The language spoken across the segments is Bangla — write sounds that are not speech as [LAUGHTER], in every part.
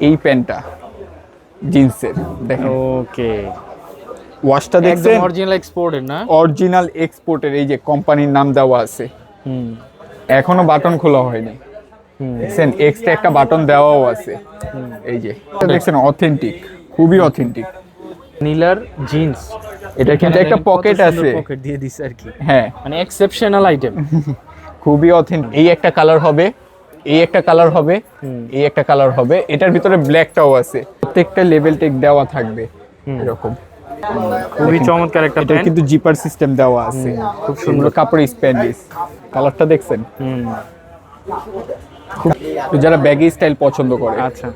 এই প্যান্টটা জিন্সের দেখেন। ওকে। ওয়াশটা দেখছেন? অরিজিনাল এক্সপোর্টেড না? অরিজিনাল এক্সপোর্টের এই যে কোম্পানির নাম দেওয়া আছে। হুম। এখনও বাটন খোলা হয়নি। দেখছেন? এক্সট্রা একটা বাটন দেওয়াও আছে। এই যে দেখছেন? অথেন্টিক খুবই অথেন্টিক নীলার জিন্স এটা কিন্তু একটা পকেট আছে। পকেট দিয়ে দিছে আর কি। হ্যাঁ। মানে এক্সেপশনাল আইটেম [LAUGHS] খুবই অথেন্টিক এই একটা কালার হবে এই একটা কালার হবে। এই একটা কালার হবে। এটার ভিতরে ব্ল্যাকটাও আছে। প্রত্যেকটা লেভেল টেক দেওয়া থাকবে এরকম। খুবই চমৎকার একটা এটা কিন্তু জিপার সিস্টেম দেওয়া আছে। খুব সুন্দর। কাপড় স্প্যান্ডিস কালারটা দেখছেন? যারা ব্যাগি স্টাইল পছন্দ করে। আচ্ছা।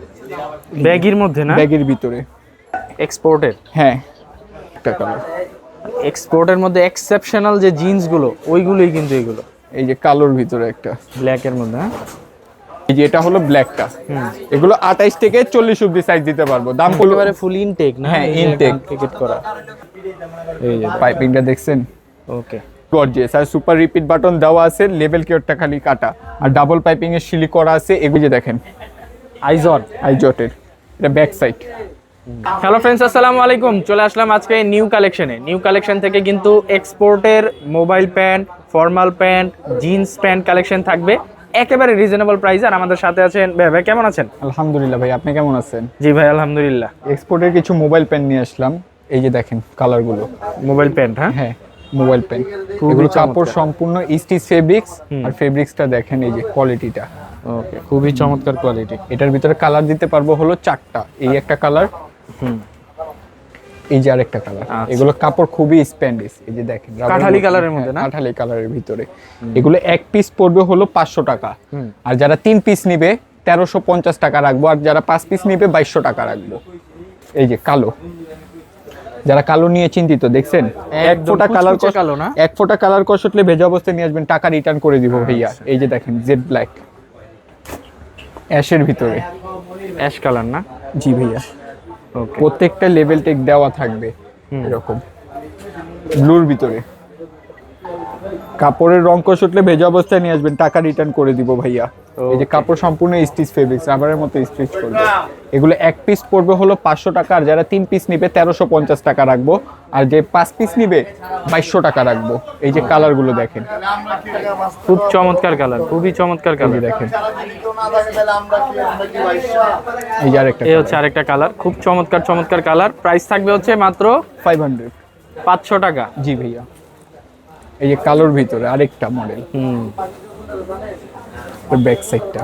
ব্যাগের মধ্যে না? ব্যাগের ভিতরে। এক্সপোর্টের হ্যাঁ। একটা কালার এক্সপোর্টের মধ্যে এক্সেপশনাল যে জিন্সগুলো ওইগুলোই কিন্তু এগুলো। এই যে কালোর ভিতরে একটা। ব্ল্যাকের মধ্যে হ্যাঁ? এই যে এটা হলো ব্ল্যাকটা। এগুলো আঠাইশ থেকে চল্লিশ অব্দি সাইজ দিতে পারব। দাম পড়বে একেবারে ফুল ইনটেক না? হ্যাঁ, intake। টিকেট করা। এই যে পাইপিংটা দেখছেন? ওকে গর্জিয়াস আর সুপার রিপিট বাটন দেওয়া আছে লেভেল কিওরটা খালি কাটা। আর ডাবল পাইপিং এর শিলি করা আছে এগুলো দেখেন। আইজন আইজটের এটা ব্যাক সাইড হ্যালো ফ্রেন্ডস আসসালামু আলাইকুম। চলে আসলাম আজকে নিউ কালেকশনে নিউ কালেকশন থেকে কিন্তু এক্সপোর্টের mobile pant formal pant jeans pant collection থাকবে। একেবারে রিজনেবল প্রাইস আর আমাদের সাথে আছেন ভাই ভাই কেমন আছেন? আলহামদুলিল্লাহ ভাই আপনি কেমন আছেন? জি ভাই আলহামদুলিল্লাহ। এক্সপোর্টের কিছু মোবাইল পেন নিয়ে আসলাম এই যে দেখেন কালারগুলো মোবাইল প্যান্ট হ্যাঁ? হ্যাঁ মোবাইল পেন এগুলো কাপড় সম্পূর্ণ স্টিচ ফেব্রিক্স আর ফেব্রিক্সটা দেখেন এই যে কোয়ালিটিটা ওকে খুবই চমৎকার কোয়ালিটি এটার ভিতরে কালার দিতে পারব হলো চারটা। এই একটা কালার হুম। এই যে আরেকটা কালার আচ্ছা। এগুলো কাপড় খুবই স্প্যান্ডিস এই যে দেখেন কাঠালি কালারের মধ্যে না? কাঠালি কালারের ভিতরে। এগুলো এক পিস পড়বে হলো পাঁচশো টাকা। আর যারা তিন পিস নিবে তেরোশো পঞ্চাশ টাকা রাখব। আর যারা পাঁচ পিস নিবে বাইশশো টাকা রাখব। এই যে কালো। যারা কালো নিয়ে চিন্তিত দেখছেন? এক ফোঁটা কালার কালো না? এক ফোঁটা কালার কষটলে ভেজা অবস্থায় নিয়ে আসবেন টাকা রিটার্ন করে দিব ভাইয়া। আচ্ছা। এই যে দেখেন জেড ব্ল্যাক অ্যাশের ভিতরে। অ্যাশ কালার না? জি ভাইয়া। প্রত্যেকটা লেভেল টেক দেওয়া থাকবে এরকম। ব্লুর ভিতরে। কাপড়ের রং কষটলে ভেজা অবস্থায় নিয়ে আসবেন টাকা রিটার্ন করে দিব ভাইয়া। এই যে কাপড় সম্পূর্ণ স্টিচ ফেব্রিক্স রাবারের মতো স্টিচ করবে। এগুলো এক পিস পড়বে হলো পাঁচশো টাকা আর যারা তিন পিস নিবে তেরোশো পঞ্চাশ টাকা রাখব আর যে পাঁচ পিস নিবে বাইশশো টাকা রাখব। এই যে কালারগুলো দেখেন। খুব চমৎকার কালার খুবই চমৎকার কালার দেখেন। এই যে আরেকটা এই হচ্ছে আরেকটা কালার খুব চমৎকার চমৎকার কালার প্রাইস থাকবে হচ্ছে মাত্র ফাইভ হান্ড্রেড পাঁচশো টাকা। জি ভাইয়া। এই যে কালোর ভিতরে আরেকটা মডেল হুম। ব্যাক সাইডটা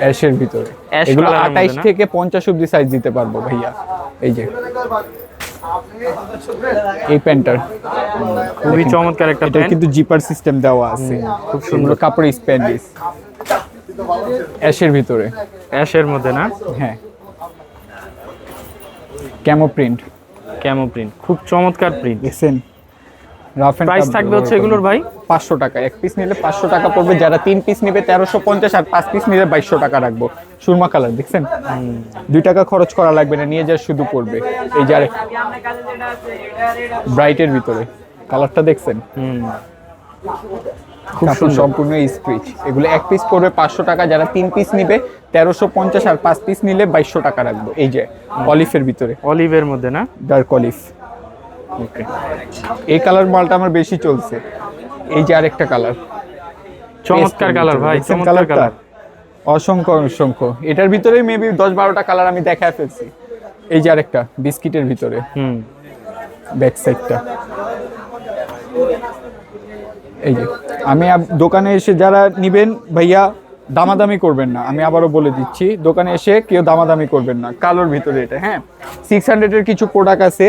অ্যাশের ভিতরে। এগুলো colour এর মধ্যে আঠাইশ না? থেকে পঞ্চাশ অব্দি সাইজ দিতে পারব ভাইয়া। এই যে। এই প্যান্টার খুবই চমৎকার একটা প্যান্ট। কিন্তু জিপার সিস্টেম দেওয়া আছে। খুব সুন্দর। কাপড় স্প্যান্ডিস অ্যাশের ভিতরে। অ্যাশের মধ্যে না? হ্যাঁ। ক্যামো প্রিন্ট ক্যামো প্রিন্ট খুব চমৎকার প্রিন্ট এন্ড প্রাইস থাকবে হচ্ছে এগুলোর ভাই? পাঁচশো টাকা। এক পিস নিলে পাঁচশো টাকা পড়বে। যারা তিন পিস নিবে তেরোশো পঞ্চাশ আর পাঁচ পিস নিলে বাইশশো টাকা রাখব। সুরমা কালার দেখছেন? দুই টাকা খরচ করা লাগবে না। নিয়ে যা শুধু পড়বে। এই যার ব্রাইটের ভিতরে। কালারটা দেখছেন? হুম। খুব সম্পূর্ণ স্পিচ এগুলো এক পিস পড়বে পাঁচশো টাকা। যারা তিন পিস নিবে তেরোশো পঞ্চাশ আর পাঁচ পিস নিলে বাইশশো টাকা রাখব। এই যে অলিফের ভিতরে। অলিভের মধ্যে না? ডার্ক অলিভ ওকে এই কালার মালটা আমার বেশি চলছে। এই যে আরেকটা কালার চমৎকার কালার ভাই চমৎকার কালার অসংখ্য অসংখ্য। এটার ভিতরে মেবি দশ বারোটা কালার আমি দেখায় ফেলছি। এই যে আরেকটা বিস্কিটের ভিতরে। হুম। ব্যাক সাইডটা এই যে আমি দোকানে এসে যারা নিবেন ভাইয়া দামাদামি করবেন না। আমি আবারও বলে দিচ্ছি দোকানে এসে কেউ দামাদামি করবেন না। কালোর ভিতরে এটা হ্যাঁ? সিক্স হান্ড্রেডের কিছু প্রোডাক্ট আছে।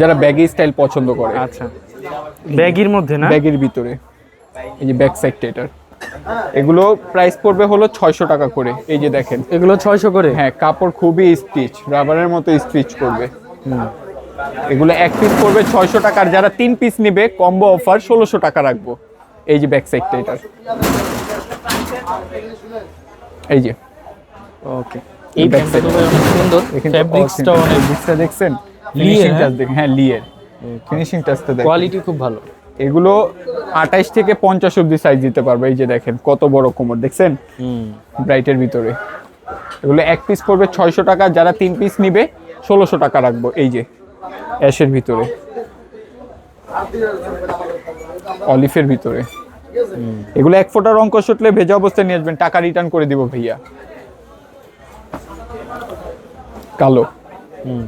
যারা ব্যাগি স্টাইল পছন্দ করে। আচ্ছা। ব্যাগির মধ্যে না? ব্যাগের ভিতরে। এই যে ব্যাক সাইডটা এটার। এগুলো প্রাইস পড়বে হলো ছয়শো টাকা করে। এই যে দেখেন। এগুলো ছয়শো করে? হ্যাঁ কাপড় খুবই স্টিচ রাবারের মতো স্টিচ করবে। এগুলো এক পিস পড়বে ছয়শো টাকার যারা তিন পিস নেবে কম্বো অফার ষোলোশো টাকা রাখব। এই যে ব্যাক সাইডটা এটার। এই যে। ওকে এই প্যান্টটা অনেক সুন্দর। দেখেন অনেক ফেব্রিক্সটা দেখছেন? ফিনিশিং হ্যাঁ? টাচ দেখেন হ্যাঁ লিয়ের ফিনিশিং টাচটা দেখেন। কোয়ালিটি খুব ভালো। এগুলো আঠাইশ থেকে পঞ্চাশ অব্দি সাইজ দিতে পারবে। এই যে দেখেন কত বড় কোমর দেখছেন? ব্রাইটের ভিতরে। এগুলো এক পিস পড়বে ছয়শো টাকা যারা তিন পিস নিবে ষোলোশো টাকা রাখব। এই যে অ্যাশের ভিতরে। অলিফের ভিতরে। এগুলো এক ফোঁটা রং কষটলে ভেজা অবস্থায় নিয়ে আসবেন। টাকা রিটার্ন করে দিব ভাইয়া। কালো। হুম।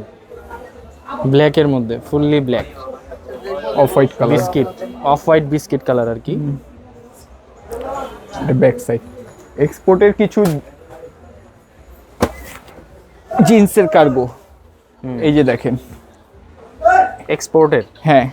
ব্ল্যাকের মধ্যে fully black off white colour biscuit off white biscuit colour আর কি ব্যাক সাইড এক্সপোর্টের কিছু জিন্সের কার্গো এই যে দেখেন। এক্সপোর্টের হ্যাঁ।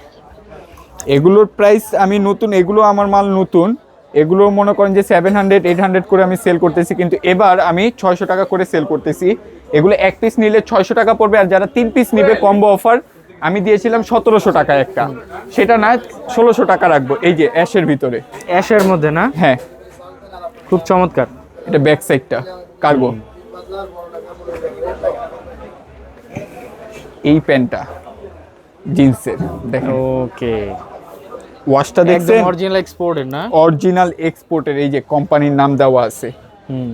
এগুলোর প্রাইস আমি নতুন এগুলো আমার মাল নতুন। এগুলো মনে করেন যে সেভেন হান্ড্রেড এইট হান্ড্রেড করে আমি সেল করতেছি কিন্তু এবার আমি ছয়শো টাকা করে সেল করতেছি। এগুলো এক পিস নিলে ছয়শো টাকা পড়বে আর যারা তিন পিস নিবে কম্বো অফার আমি দিয়েছিলাম সতেরোশো টাকা একটা। সেটা না ষোলোশো টাকা রাখব। এই যে অ্যাশের ভিতরে। অ্যাশের মধ্যে না? হ্যাঁ। খুব চমৎকার। এটা ব্যাক সাইডটা কার্গো এই প্যান্টটা জিন্সের দেখেন। ওকে ওয়াশটা দেখছেন? অরিজিনাল এক্সপোর্টের না? অরিজিনাল এক্সপোর্টের এই যে কোম্পানির নাম দেওয়া আছে। হুম।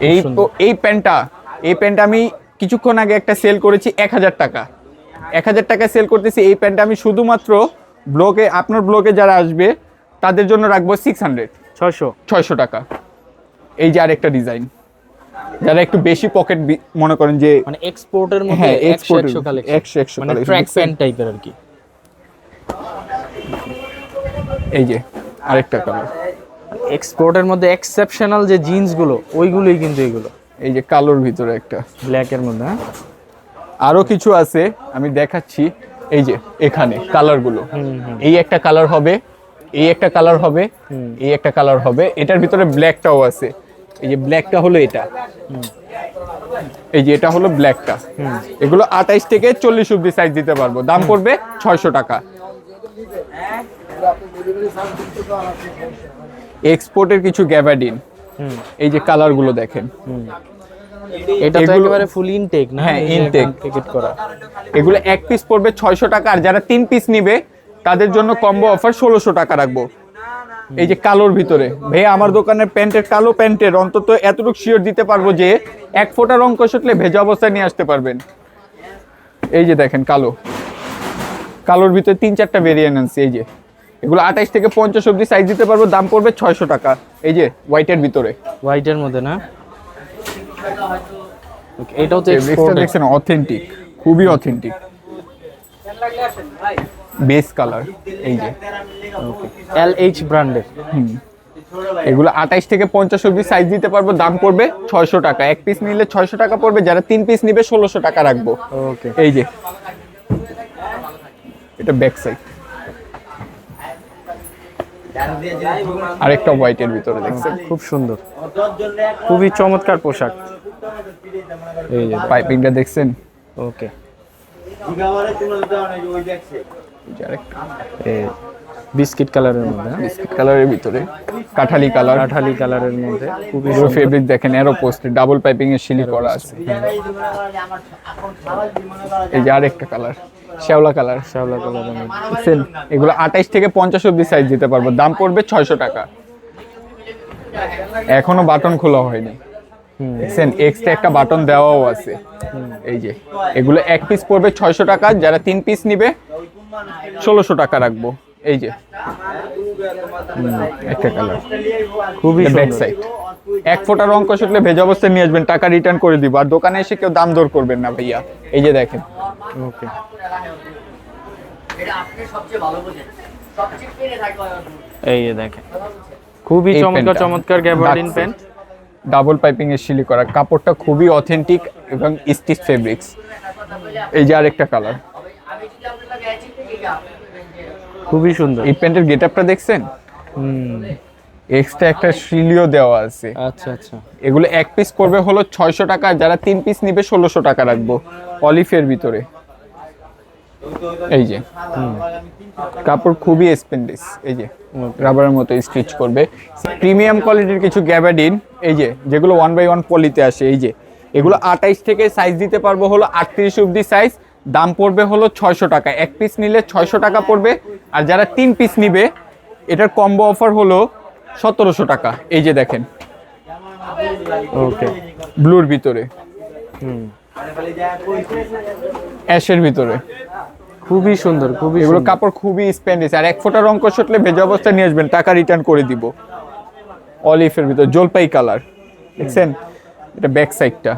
এই। এই প্যান্টটা এই প্যান্টটা আমি কিছুক্ষণ আগে একটা সেল করেছি এক হাজার টাকা। এক হাজার টাকা সেল করতেছি এই প্যান্টটা আমি শুধুমাত্র ব্লগে আপনার ব্লগে যারা আসবে তাদের জন্য রাখব সিক্স হান্ড্রেড ছয়শো। ছয়শো টাকা। এই যে আরেকটা ডিজাইন যারা একটু বেশি পকেট মনে করেন যে মানে এক্সপোর্টের মধ্যে হ্যাঁ, এর- একশো একশো মানে ট্র্যাক প্যান্ট টাইপের আর কি। এই যে আরেকটা কালার এক্সপোর্টের মধ্যে এক্সেপশনাল যে জিন্সগুলো ওইগুলোই কিন্তু এগুলো। এই যে কালোর ভিতরে একটা। ব্ল্যাকের মধ্যে হ্যাঁ? আরও কিছু আছে আমি দেখাচ্ছি। এই যে এখানে কালারগুলো। এই একটা কালার হবে এই একটা কালার হবে। এই একটা কালার হবে। এটার ভিতরে ব্ল্যাকটাও আছে। এই যে ব্ল্যাকটা হলো এটা। এই যে এটা হলো ব্ল্যাকটা এগুলো আঠাইশ থেকে চল্লিশ অব্দি সাইজ দিতে পারব। দাম পড়বে ছয়শো টাকা। এক্সপোর্টের কিছু গ্যাবাডিন এই যে কালারগুলো দেখেন। এটা তো একেবারে ফুল ইনটেক না? হ্যাঁ, এই যে করা। এগুলো এক পিস পড়বে ছয়শো টাকা আর যারা তিন পিস নিবে তাদের জন্য কম্বো অফার ষোলোশো টাকা রাখব। এই যে কালোর ভিতরে। ভাই আমার দোকানের প্যান্টের কালো প্যান্টের অন্তত এতটুকু শিওর দিতে পারব যে এক ফোঁটা রং কষটলে ভেজা অবস্থায় নিয়ে আসতে পারবেন। এই যে দেখেন কালো। কালোর ভিতরে তিন চারটা ভেরিয়েন্ট এই যে। এগুলো আঠাইশ থেকে পঞ্চাশ অব্দি সাইজ দিতে পারব দাম পড়বে ছয়শো টাকা। এই যে হোয়াইটের ভিতরে। হোয়াইটের মধ্যে না? এটাও তো দেখছেন অথেন্টিক খুবই অথেন্টিক বেস কালার এই যে। এল এইচ ব্র্যান্ডের হুম। এগুলো আঠাইশ থেকে পঞ্চাশ অব্দি সাইজ দিতে পারব দাম পড়বে ছয়শো টাকা। এক পিস নিলে ছয়শো টাকা পড়বে যারা তিন পিস নিবে ষোলোশো টাকা রাখব। ওকে এই যে। এটা ব্যাক সাইড আরেকটা হোয়াইটের ভিতরে দেখছেন খুব সুন্দর। খুবই চমৎকার পোশাক। এই যে পাইপিংটা দেখছেন? ওকে। বিস্কিট কালারের মধ্যে হ্যাঁ? বিস্কিট কালারের ভিতরে কাঠালি কালার। কাঠালি কালারের মধ্যে খুবই ফেব্রিক দেখেন এরো পোস্ট ডাবল পাইপিং এর শিলি করা আছে। এই যে আরেকটা কালার। শ্যাওলা কালার শ্যাওলা মধ্যে দেখছেন এগুলো আঠাইশ থেকে পঞ্চাশ অব্দি সাইজ দিতে পারব। দাম পড়বে ছয়শো টাকা। এখনও বাটন খোলা হয়নি। দেখছেন এক্সট্রা একটা বাটন দেওয়াও আছে। এই যে। এগুলো এক পিস পড়বে ছয়শো টাকা। যারা তিন পিস নিবে ষোলোশো টাকা রাখব। এই যে। একটা কালার। খুবই ব্যাক সাইড এক ফোঁটা রং কষটলে ভেজা অবস্থায় নিয়ে আসবেন টাকা রিটার্ন করে দিব। আর দোকানে এসে কেউ দাম দর করবেন না ভাইয়া। এই যে দেখেন। ওকে। এটা আপনি সবচেয়ে ভালো বোঝেন। সবচেয়ে পেরে থাকবে এই যে দেখেন। খুবই চমৎকার চমৎকার গ্যাবার্ডিন প্যান্ট ডাবল পাইপিং এর শিলি করা কাপড়টা খুবই অথেন্টিক এবং স্টিচ ফেব্রিক্স এই যে আরেকটা কালার খুবই সুন্দর। এই প্যান্টের গেট আপটা দেখছেন? হুম। এক্সট্রা একটা শিলিও দেওয়া আছে। আচ্ছা আচ্ছা। এগুলো এক পিস পড়বে হলো ছয়শো টাকা। যারা তিন পিস নিবে ষোলোশো টাকা রাখব। অলিফের ভিতরে। এই যে। কাপড় খুবই স্পেন্ডিস এই যে। রাবারের মতো স্টিচ করবে। প্রিমিয়াম কোয়ালিটির কিছু গ্যাবাডিন এই যে যেগুলো ওয়ান বাই ওয়ান পলিতে আসে এই যে। এগুলো আঠাইশ থেকে সাইজ দিতে পারব হলো আটত্রিশ অব্দি সাইজ দাম পড়বে হলো ছয়শো টাকা। এক পিস নিলে ছয়শো টাকা পড়বে আর যারা তিন পিস নিবে এটার কম্বো অফার হলো সতেরোশো টাকা। এই যে দেখেন। ওকে ব্লুর ভিতরে। হুম। অ্যাশের ভিতরে। খুবই সুন্দর খুবই এগুলো কাপড় খুবই স্পেন্ডিস আর এক ফোঁটা রং কষটলে ভেজা অবস্থায় নিয়ে আসবেন টাকা রিটার্ন করে দিব। অলিফের ভিতর জলপাই কালার দেখছেন? এটা ব্যাক সাইডটা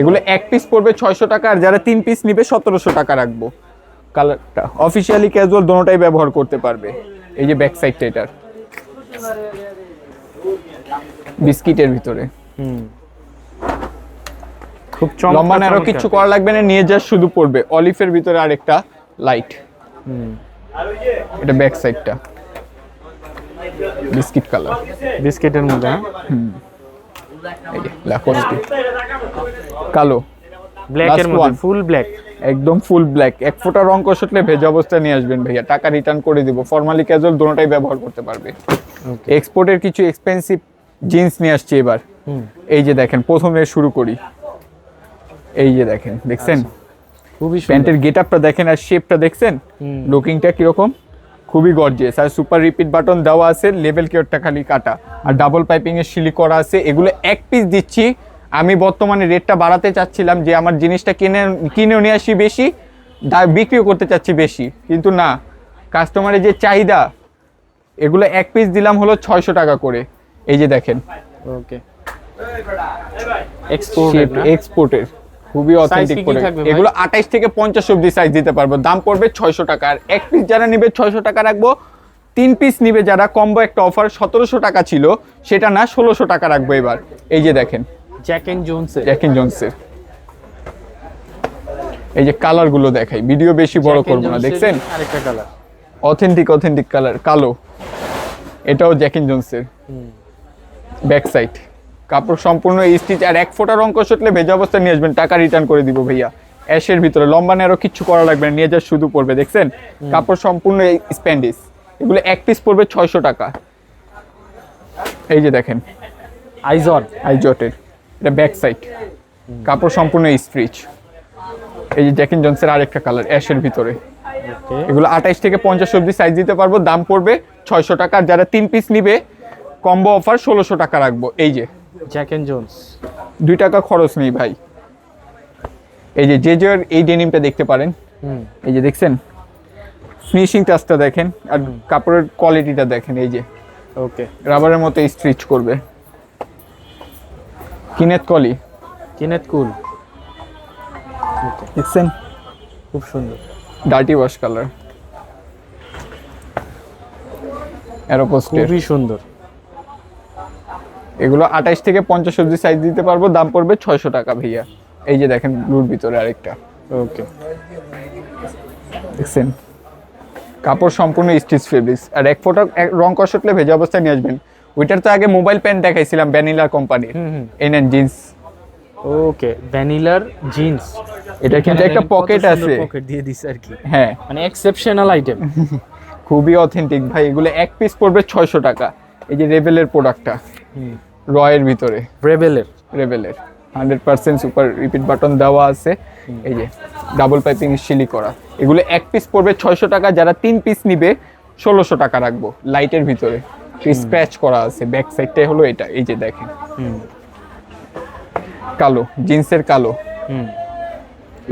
এগুলো এক পিস পড়বে ছয়শো টাকা আর যারা তিন পিস নিবে সতেরোশো টাকা রাখব। কালারটা অফিসিয়ালি ক্যাজুয়াল দোনোটাই ব্যবহার করতে পারবে। এই যে ব্যাক সাইডটা এটার। বিস্কিটের ভিতরে। হুম। খুব লম্বা আরও কিছু করা লাগবে না নিয়ে যা শুধু পড়বে। অলিফের ভিতরে আরেকটা লাইট হুম। এটা ব্যাক সাইডটা বিস্কিট কালার বিস্কিটের মধ্যে হ্যাঁ? লাকোস্টি কালো। ব্ল্যাকের মধ্যে ফুল ব্ল্যাক একদম ফুল ব্ল্যাক এক ফোঁটা রং কষটলে ভেজা অবস্থায় নিয়ে আসবেন ভাইয়া। টাকা রিটার্ন করে দিব। ফর্মালি ক্যাজুয়াল দোনোটাই ব্যবহার করতে পারবে। এক্সপোর্টের কিছু এক্সপেন্সিভ জিন্স নিয়ে আসছি এবার। হুম। এই যে দেখেন প্রথমে শুরু করি। এই যে দেখেন দেখছেন? খুবই সুন্দর। প্যান্টের গেট আপটা দেখেন আর শেপটা দেখছেন? লুকিংটা কীরকম? খুবই গর্জিয়াস আর সুপার রিপিট বাটন দেওয়া আছে লেভেল কেয়ারটা খালি কাটা। আর ডাবল পাইপিং এর সিলি করা আছে এগুলো এক পিস দিচ্ছি। আমি বর্তমানে রেটটা বাড়াতে চাচ্ছিলাম যে আমার জিনিসটা কিনে কিনেও নিয়ে আসি বেশি দা- বিক্রিও করতে চাচ্ছি বেশি। কিন্তু না কাস্টমারের যে চাহিদা এগুলো এক পিস দিলাম হলো ছয়শো টাকা করে। এই যে দেখেন। ওকে এক্সপোর্ট এক্সপোর্টের খুবই অথেন্টিক প্রোডাক্ট এগুলো আঠাইশ থেকে পঞ্চাশ অব্দি সাইজ দিতে পারব। দাম পড়বে ছয়শো টাকা আর এক পিস যারা নিবে ছয়শো টাকা রাখব তিন পিস নিবে যারা। কম্বো একটা অফার সতেরোশো টাকা ছিল সেটা না ষোলোশো টাকা রাখব এবার। এই যে দেখেন। জ্যাক এন্ড জোনসের জ্যাকিন জনসের এই যে কালারগুলো দেখাই। ভিডিও বেশি বড় করব না দেখছেন? আরেকটা কালার অথেন্টিক অথেন্টিক কালার কালো। এটাও জ্যাকিন জনসের ব্যাক সাইড কাপড় সম্পূর্ণ স্টিচ আর এক ফোঁটা রং কষটলে ভেজা অবস্থায় নিয়ে আসবেন টাকা রিটার্ন করে দিব ভাইয়া। অ্যাশের ভিতরে লম্বা নেরো কিচ্ছু করা লাগবে না নিয়ে যা শুধু পড়বে দেখছেন? কাপড় সম্পূর্ণ স্প্যান্ডিস এগুলো এক পিস পড়বে ছয়শো টাকা। এই যে দেখেন। আইজট। আইজটের। এটা ব্যাক সাইড কাপড় সম্পূর্ণ স্ট্রিচ এই যে জ্যাকিন জনসের আরেকটা কালার অ্যাশের ভিতরে। এগুলো আঠাইশ থেকে পঞ্চাশ অব্দি সাইজ দিতে পারব দাম পড়বে ছয়শো টাকা। আর যারা তিন পিস নিবে কম্বো অফার ষোলোশো টাকা রাখব। এই যে। জ্যাক এন্ড জোনস দুই টাকা খরচ নেই ভাই। এই যে যে এই ডেনিমটা দেখতে পারেন। হুম। এই যে দেখছেন? ফিনিশিং টাচটা দেখেন আর কাপড়ের কোয়ালিটিটা দেখেন এই যে। ওকে রাবারের মতো স্ট্রিচ করবে। কিনেত কলি কিনেত কুল দেখছেন? খুব সুন্দর। ডার্টি ওয়াশ কালার অ্যারোপোস্টের খুবই সুন্দর। এগুলো আঠাইশ থেকে পঞ্চাশ অব্দি সাইজ দিতে পারব দাম পড়বে ছয়শো টাকা ভাইয়া। এই যে দেখেন ব্লুর ভিতরে আরেকটা। ওকে দেখছেন কাপড় সম্পূর্ণ স্টিচ ফেব্রিক্স আর এক ফোটা রং কষটলে ভেজা অবস্থায় নিয়ে আসবেন। ওইটার তো আগে মোবাইল প্যান্ট দেখাইছিলাম ভ্যানিলা কোম্পানির নেন জিন্স ওকে ভ্যানিলার জিন্স এটা কিন্তু একটা পকেট আছে। পকেট দিয়ে দিস আর কি। হ্যাঁ। মানে এক্সেপশনাল আইটেম [LAUGHS] খুবই অথেন্টিক ভাই এগুলো এক পিস পড়বে ছয়শো টাকা। এই যে রেবেলের প্রোডাক্টটা রয়ের ভিতরে। রেবেলের রেবেলের hundred percent super repeat button দেওয়া আছে। এই যে ডাবল পাইপিং শিলি করা। এগুলো এক পিস পড়বে ছয়শো টাকা যারা তিন পিস নিবে ষোলোশো টাকা রাখব লাইটের ভিতরে। স্ক্র্যাচ করা আছে ব্যাক সাইডটাই হলো এটা এই যে দেখেন। কালো জিন্সের কালো।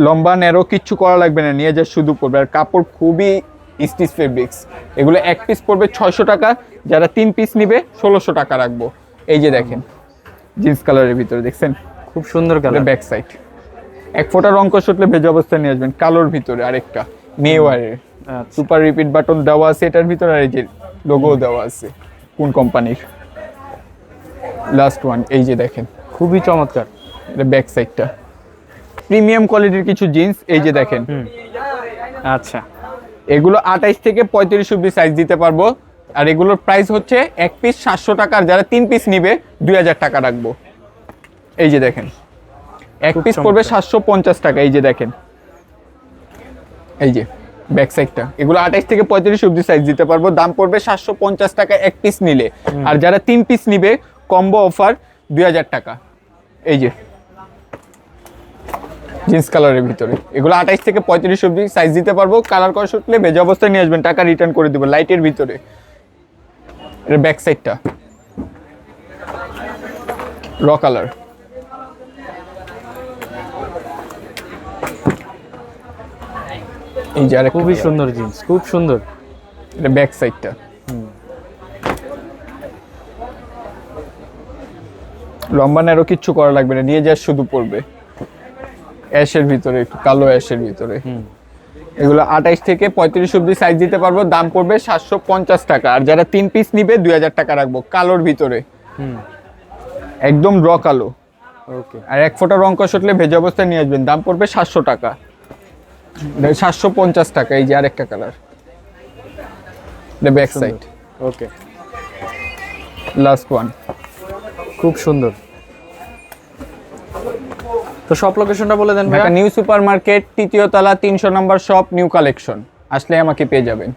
লম্বা ন্যারো কিচ্ছু করা লাগবে না নিয়ে যা শুধু পড়বে। আর কাপড় খুবই স্টিচ ফেব্রিক্স এগুলো এক পিস পড়বে ছয়শো টাকা যারা তিন পিস নিবে ষোলোশো টাকা রাখব। এই যে দেখেন জিন্স কালারের ভিতরে দেখছেন? খুব সুন্দর কালার ব্যাক সাইড এক ফোঁটা রং কষটলে ভেজা অবস্থায় নিয়ে আসবেন কালোর ভিতরে আরেকটা মেওয়ারের সুপার রিপিট বাটন দেওয়া আছে এটার ভিতরে আর এই যে লোগো দেওয়া আছে কোন কোম্পানির লাস্ট ওয়ান এই যে দেখেন। খুবই চমৎকার। এটা ব্যাক সাইডটা প্রিমিয়াম কোয়ালিটির কিছু জিন্স এই যে দেখেন। আচ্ছা। এগুলো আঠাইশ থেকে পঁয়ত্রিশ অব্দি সাইজ দিতে পারব। আর এগুলোর প্রাইস হচ্ছে এক পিস সাতশো টাকা আর যারা তিন পিস নিবে দুই হাজার টাকা রাখব। এই যে দেখেন এক পিস পড়বে সাতশো পঞ্চাশ টাকা এই যে দেখেন। এই যে ব্যাক সাইডটা এগুলো আঠাইশ থেকে পঁয়ত্রিশ অব্দি সাইজ দিতে পারব। দাম পড়বে সাতশো পঞ্চাশ টাকা এক পিস নিলে। আর যারা তিন পিস নিবে কম্বো অফার দুই হাজার টাকা। এই যে জিন্স কালারের ভিতরে। এগুলো আঠাইশ থেকে পঁয়ত্রিশ অব্দি সাইজ দিতে পারব। কালার শুটলে ভেজা অবস্থায় নিয়ে আসবেন। টাকা রিটার্ন করে দেবো লাইটের ভিতরে। এটা ব্যাক সাইডটা র কালার এই যে খুবই সুন্দর জিন্স খুব সুন্দর। এটা ব্যাক সাইডটা লম্বা ন্যারো কিচ্ছু করা লাগবে না নিয়ে যা শুধু পড়বে অ্যাশের ভিতরে একটু কালো অ্যাশের ভিতরে। এগুলো আঠাইশ থেকে পঁয়ত্রিশ অব্দি সাইজ দিতে পারব। দাম পড়বে সাতশো পঞ্চাশ টাকা। আর যারা তিন পিস নিবে দুই হাজার টাকা রাখব কালোর ভিতরে। হুম। একদম র কালো। ওকে আর এক ফোঁটা রং কষটলে ভেজা অবস্থায় নিয়ে আসবেন। দাম পড়বে সাতশো টাকা। সাতশো পঞ্চাশ টাকা এই যে আরেকটা কালার এটা back side okay last one খুব সুন্দর। তো সব লোকেশনটা বলে দেন ভাই নিউ সুপার মার্কেট তৃতীয় তলা তিনশো নম্বর শপ নিউ কালেকশন আসলে আমাকে পেয়ে যাবেন।